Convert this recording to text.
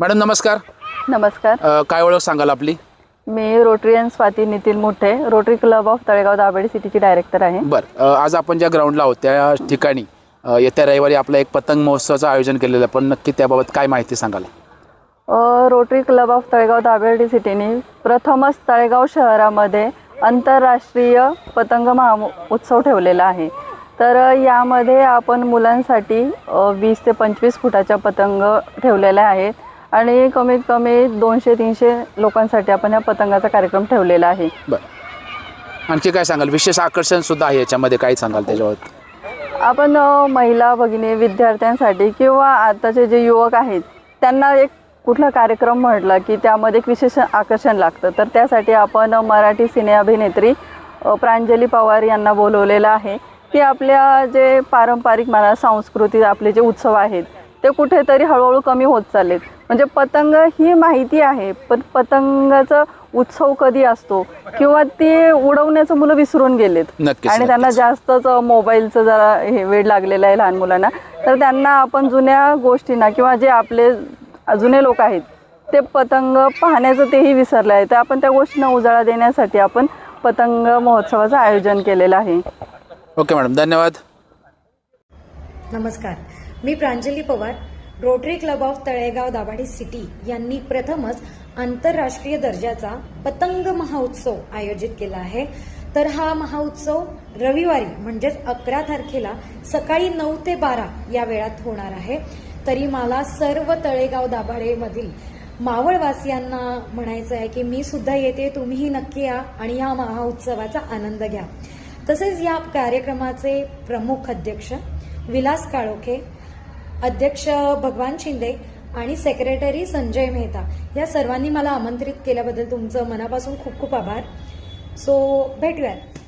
Madam नमस्कार. नमस्कार. अ, काय ओळख सांगाल आपली? मी Rotarian Swati Nitin Muthe Rotary club of Talegaon Dabhade सिटीची director आहे. बरं. अ, आज आपण ज्या ग्राउंडला आहोत त्या ठिकाणी अ, येत्या रविवारी आपलं एक पतंग महोत्सवाचं आयोजन केलेलं आहे पण नक्की त्याबाबत काय माहिती सांगाल? अ, Rotary club of Talegaon Dabhade सिटीने प्रथमच तळेगाव शहरामध्ये आंतरराष्ट्रीय पतंग महा उत्सव ठेवलेला आहे. तर अ, यामध्ये आपण मुलांसाठी अ, वीस ते पंचवीस फुटाच्या पतंग ठेवलेल्या आहेत. आणि कमीत कमी दोनशे तीनशे लोकांसाठी आपण या पतंगाचा कार्यक्रम ठेवलेला आहे. बरं. आणखी काय सांगाल? विशेष आकर्षण सुद्धा आहे याच्यामध्ये. काय सांगाल त्याच्यावर? आपण महिला भगिनी विद्यार्थ्यांसाठी किंवा आताचे जे युवक आहेत त्यांना एक कुठला कार्यक्रम म्हटलं की त्यामध्ये एक विशेष आकर्षण लागतं. तर त्यासाठी आपण मराठी सिने अभिनेत्री प्रांजली पवार यांना बोलवलेलं आहे की आपल्या जे पारंपरिक म्हणा सांस्कृतिक आपले जे उत्सव आहेत ते कुठेतरी हळूहळू कमी होत चाललेत. म्हणजे पतंग ही माहिती आहे पण पतंगाचा उत्सव कधी असतो किंवा ते उडवण्याचं मुलं विसरून गेलेत. आणि त्यांना. जास्तच मोबाईलचं जरा हे वेळ लागलेला आहे लहान मुलांना. तर त्यांना आपण जुन्या गोष्टींना किंवा जे आपले जुने लोक आहेत ते पतंग पाहण्याचं तेही विसरले आहे तर आपण त्या गोष्टींना उजाळा देण्यासाठी आपण पतंग महोत्सवाचं आयोजन केलेलं आहे. ओके मॅडम धन्यवाद. नमस्कार. मी Pranjali Pawar Rotary club of Talegaon Dabhade city यांनी प्रथमच आंतरराष्ट्रीय दर्जाचा पतंग महोत्सव आयोजित केला आहे. तर हा महाउत्सव रविवारी म्हणजेच अकरा तारखेला सकाळी नऊ ते बारा या वेळात होणार आहे. तरी मला सर्व तळेगाव दाभाडेमधील मावळवासियांना म्हणायचं आहे की मी सुद्धा येते तुम्हीही नक्की या आणि या महाउत्सवाचा आनंद घ्या. तसेच या कार्यक्रमाचे प्रमुख अध्यक्ष विलास काळोखे अध्यक्ष भगवान शिंदे आणि सेक्रेटरी संजय मेहता या सर्वांनी मला आमंत्रित केल्याबद्दल तुमचं मनापासून खूप खूप आभार. सो भेटूयात.